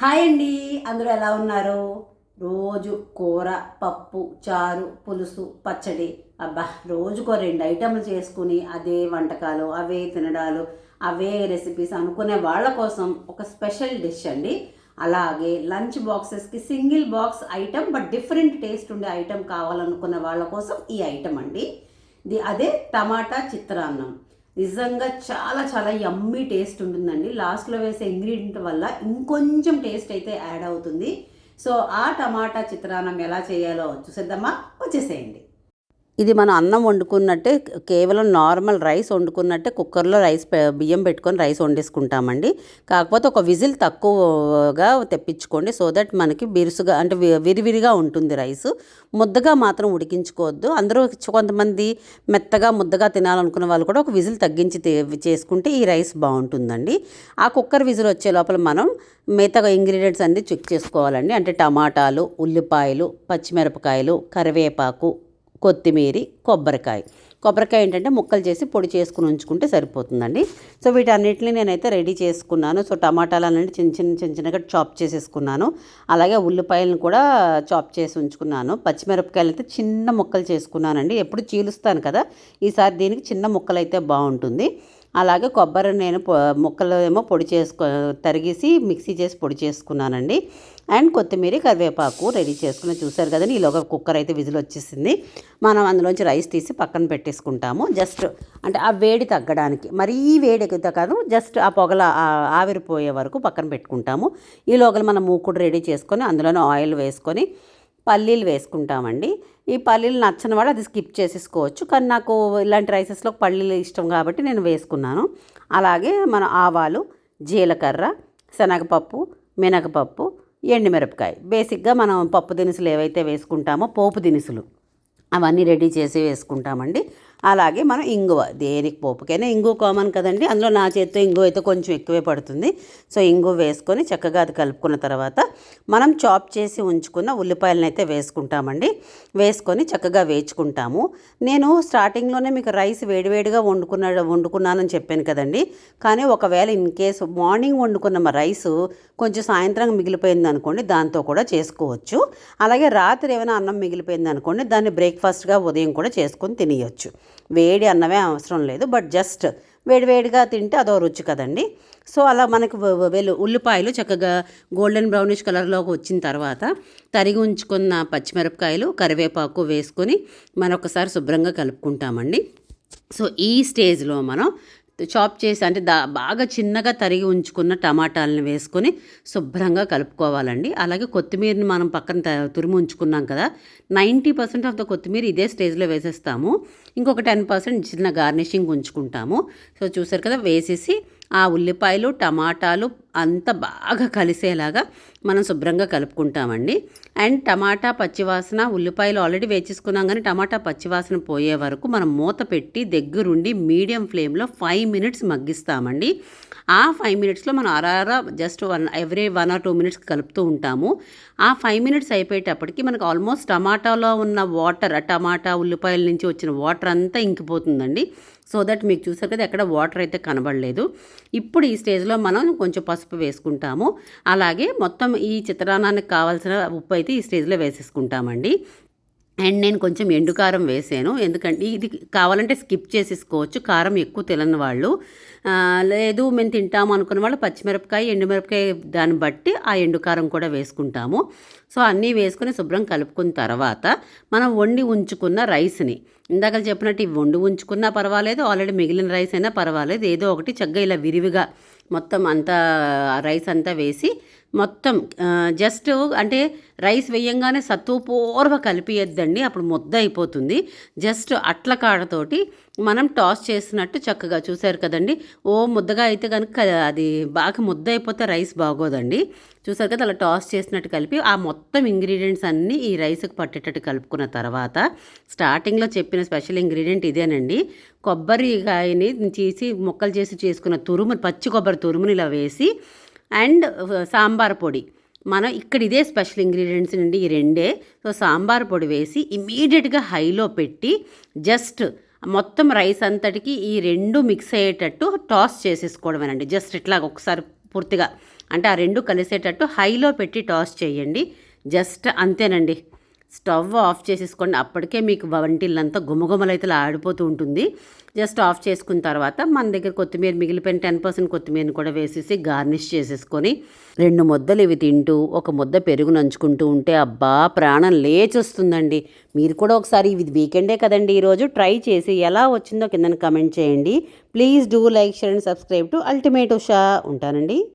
Hi అండి. అందరూ ఎలా ఉన్నారు? రోజు కూర పప్పు చారు పులుసు పచ్చడి. అబ్బా రోజుకో రెండు ఐటెంలు చేసుకుని అదే వంటకాలు అవే తినడాలు అవే రెసిపీస్ అనుకునే వాళ్ళ కోసం ఒక స్పెషల్ డిష్ అండి. అలాగే lunch బాక్సెస్కి single box item but different taste ఉండే ఐటెం కావాలనుకున్న వాళ్ళ కోసం ఈ ఐటెం అండి. ఇది అదే టమాటా చిత్రాన్నం. నిజంగా చాలా చాలా యమ్మీ టేస్ట్ ఉంటుందండి. లాస్ట్లో వేసే ఇంగ్రీడియంట్ వల్ల ఇంకొంచెం టేస్ట్ అయితే యాడ్ అవుతుంది. సో ఆ టమాటా చిత్రాన్నం ఎలా చేయాలో చూసేద్దామా? వచ్చేసేయండి. ఇది మనం అన్నం వండుకున్నట్టే కేవలం నార్మల్ రైస్ వండుకున్నట్టే కుక్కర్లో రైస్ బియ్యం పెట్టుకొని రైస్ వండేసుకుంటామండి. కాకపోతే ఒక విజిల్ తక్కువగా తెప్పించుకోండి సో దట్ మనకి బిరుసుగా అంటే వి- విరివిరిగా ఉంటుంది రైస్. ముద్దగా మాత్రం ఉడికించుకోవద్దు. అందరూ కొంతమంది మెత్తగా ముద్దగా తినాలనుకున్న వాళ్ళు కూడా ఒక విజిల్ తగ్గించి చేసుకుంటే ఈ రైస్ బాగుంటుందండి. ఆ కుక్కర్ విజిల్ వచ్చే లోపల మనం మిగతా ఇంగ్రీడియంట్స్ అన్నీ చెక్ చేసుకోవాలండి. అంటే టమాటాలు ఉల్లిపాయలు పచ్చిమిరపకాయలు కరివేపాకు కొత్తిమీర కొబ్బరికాయ. కొబ్బరికాయ ఏంటంటే ముక్కలు చేసి పొడి చేసుకుని ఉంచుకుంటే సరిపోతుందండి. సో వీటన్నిటిని నేనైతే రెడీ చేసుకున్నాను. సో టమాటాలు అనేది చిన్న చిన్న చిన్న చిన్నగా చాప్ చేసేసుకున్నాను. అలాగే ఉల్లిపాయలను కూడా చాప్ చేసి ఉంచుకున్నాను. పచ్చిమిరపకాయలు అయితే చిన్న ముక్కలు చేసుకున్నానండి. ఎప్పుడు చీలుస్తాను కదా ఈసారి దీనికి చిన్న ముక్కలు అయితే బాగుంటుంది. అలాగే కొబ్బరి నేను పొ- ముక్కలు ఏమో పొడి చేసుకో తరిగేసి మిక్సీ చేసి పొడి చేసుకున్నానండి. అండ్ కొత్తిమీర కరివేపాకు రెడీ చేసుకుని చూసారు కదండి ఈలోగా కుక్కర్ అయితే విజిల్ వచ్చేసింది. మనం అందులోంచి రైస్ తీసి పక్కన పెట్టేసుకుంటాము. జస్ట్ అంటే ఆ వేడి తగ్గడానికి మరీ వేడి ఎక్కువ కాదు జస్ట్ ఆ పొగల ఆవిరిపోయే వరకు పక్కన పెట్టుకుంటాము. ఈలోగా మనం మూకుడు రెడీ చేసుకొని అందులోనే ఆయిల్ వేసుకొని పల్లీలు వేసుకుంటామండి. ఈ పల్లీలు నచ్చని వాడు అది స్కిప్ చేసేసుకోవచ్చు. కానీ నాకు ఇలాంటి రైసెస్లో పల్లీలు ఇష్టం కాబట్టి నేను వేసుకున్నాను. అలాగే మన ఆవాలు జీలకర్ర శనగపప్పు మినగపప్పు ఎండుమిరపకాయ. బేసిక్గా మనం పప్పు దినుసులు ఏవైతే వేసుకుంటామో పోపు దినుసులు. అవన్నీ రెడీ చేసి వేసుకుంటామండి. అలాగే మనం ఇంగువ దేనికి పోపుకైనా ఇంగువ కామన్ కదండి. అందులో నా చేతితో ఇంగువ అయితే కొంచెం ఎక్కువే పడుతుంది. సో ఇంగువ వేసుకొని చక్కగా అది కలుపుకున్న తర్వాత మనం చాప్ చేసి ఉంచుకున్న ఉల్లిపాయలను అయితే వేసుకుంటామండి. వేసుకొని చక్కగా వేచుకుంటాము నేను స్టార్టింగ్లోనే మీకు రైస్ వేడివేడిగా వండుకున్న వండుకున్నానని చెప్పాను కదండి. కానీ ఒకవేళ ఇన్ కేసు మార్నింగ్ వండుకున్న మా రైస్ కొంచెం సాయంత్రం మిగిలిపోయింది అనుకోండి దాంతో కూడా చేసుకోవచ్చు. అలాగే రాత్రి ఏమైనా అన్నం మిగిలిపోయింది అనుకోండి దాన్ని బ్రేక్ బ్రేక్ఫాస్ట్గా ఉదయం కూడా చేసుకొని తినేయచ్చు. వేడి అన్నమే అవసరం లేదు. బట్ జస్ట్ వేడివేడిగా తింటే అదో రుచి కదండి. సో అలా మనకు వెలు ఉల్లిపాయలు చక్కగా గోల్డెన్ బ్రౌనిష్ కలర్లోకి వచ్చిన తర్వాత తరిగి ఉంచుకున్న పచ్చిమిరపకాయలు కరివేపాకు వేసుకొని మరొకసారి శుభ్రంగా కలుపుకుంటామండి. సో ఈ స్టేజ్లో మనం చాప్ చేసి అంటే దా బాగా చిన్నగా తరిగి ఉంచుకున్న టమాటాలను వేసుకొని శుభ్రంగా కలుపుకోవాలండి. అలాగే కొత్తిమీరని మనం పక్కన త- తురిమి ఉంచుకున్నాం కదా నైంటీ పర్సెంట్ ఆఫ్ ద కొత్తిమీర ఇదే స్టేజ్లో వేసేస్తాము. ఇంకొక టెన్ పర్సెంట్ చిన్న గార్నిషింగ్ ఉంచుకుంటాము. సో చూసారు కదా వేసేసి ఆ ఉల్లిపాయలు టమాటాలు అంత బాగా కలిసేలాగా మనం శుభ్రంగా కలుపుకుంటామండి. అండ్ టమాటా పచ్చివాసన ఉల్లిపాయలు ఆల్రెడీ వేచేసుకున్నాం కానీ టమాటా పచ్చివాసన పోయే వరకు మనం మూత పెట్టి దగ్గరుండి మీడియం ఫ్లేమ్లో ఫైవ్ మినిట్స్ మగ్గిస్తామండి. ఆ ఫైవ్ మినిట్స్లో మనం అరారా just one every one or two minutes కలుపుతూ ఉంటాము. ఆ ఫైవ్ మినిట్స్ అయిపోయేటప్పటికి మనకు ఆల్మోస్ట్ టమాటాలో ఉన్న వాటర్ టమాటా ఉల్లిపాయల నుంచి వచ్చిన వాటర్ అంతా ఇంకిపోతుందండి. సో దట్ మీకు చూసారు కదా ఎక్కడ వాటర్ అయితే కనబడలేదు. ఇప్పుడు ఈ స్టేజ్లో మనం కొంచెం పసుపు వేసుకుంటాము. అలాగే మొత్తం ఈ చిత్రాన్నానికి కావాల్సిన ఉప్పు అయితే ఈ స్టేజ్లో వేసేసుకుంటామండి. అండ్ నేను కొంచెం ఎండు కారం వేసాను. ఎందుకంటే ఇది కావాలంటే స్కిప్ చేసేసుకోవచ్చు. కారం ఎక్కువ తినని వాళ్ళు. లేదు మేము తింటాము అనుకున్న వాళ్ళు పచ్చిమిరపకాయ ఎండుమిరపకాయ దాన్ని బట్టి ఆ ఎండు కారం కూడా వేసుకుంటాము. సో అన్నీ వేసుకుని శుభ్రం కలుపుకున్న తర్వాత మనం వండి ఉంచుకున్న రైస్ని ఇందాక చెప్పినట్టు ఇవి వండి ఉంచుకున్నా పర్వాలేదు ఆల్రెడీ మిగిలిన రైస్ అయినా పర్వాలేదు. ఏదో ఒకటి చక్కగా ఇలా విరివిగా మొత్తం అంతా రైస్ అంతా వేసి మొత్తం జస్ట్ అంటే రైస్ వేయంగానే సత్తుపూర్వ కలిపియద్దండి అప్పుడు ముద్ద అయిపోతుంది. జస్ట్ అట్ల కాడతోటి మనం టాస్ చేసినట్టు చక్కగా చూశారు కదండి. ఓ ముద్దగా అయితే కనుక అది బాగా ముద్ద అయిపోతే రైస్ బాగోదండి. చూసారు కదా అలా టాస్ చేసినట్టు కలిపి ఆ మొత్తం ఇంగ్రీడియంట్స్ అన్నీ ఈ రైస్కి పట్టేటట్టు కలుపుకున్న తర్వాత స్టార్టింగ్లో చెప్పిన స్పెషల్ ఇంగ్రీడియంట్ ఇదేనండి. కొబ్బరికాయని తీసి ముక్కలు చేసి చేసుకున్న తురుము పచ్చి కొబ్బరి తురుముని ఇలా వేసి అండ్ సాంబార్ పొడి. మనం ఇక్కడ ఇదే స్పెషల్ ఇంగ్రీడియంట్స్ నుండి ఈ రెండే. సో సాంబార్ పొడి వేసి ఇమీడియట్గా హైలో పెట్టి జస్ట్ మొత్తం రైస్ అంతటికి ఈ రెండు మిక్స్ అయ్యేటట్టు టాస్ చేసేసుకోవడమేనండి. జస్ట్ ఇట్లా ఒకసారి పూర్తిగా. అంటే ఆ రెండు కలిసేటట్టు హైలో పెట్టి టాస్ చేయండి. జస్ట్ అంతేనండి. స్టవ్ ఆఫ్ చేసేసుకోండి. అప్పటికే మీకు వంటిల్లంతా గుమగుమలైతే ఆడిపోతూ ఉంటుంది. జస్ట్ ఆఫ్ చేసుకున్న తర్వాత మన దగ్గర కొత్తిమీర మిగిలిపోయిన టెన్ పర్సెంట్ కొత్తిమీరని కూడా వేసేసి గార్నిష్ చేసేసుకొని రెండు ముద్దలు ఇవి తింటూ ఒక ముద్ద పెరుగు నంచుకుంటూ ఉంటే అబ్బా ప్రాణం లేచొస్తుందండి. మీరు కూడా ఒకసారి ఇది వీకెండే కదండి ఈరోజు. ట్రై చేసి ఎలా వచ్చిందో కింద కమెంట్ చేయండి. Please do like share and subscribe to ultimate Usha. ఉంటానండి.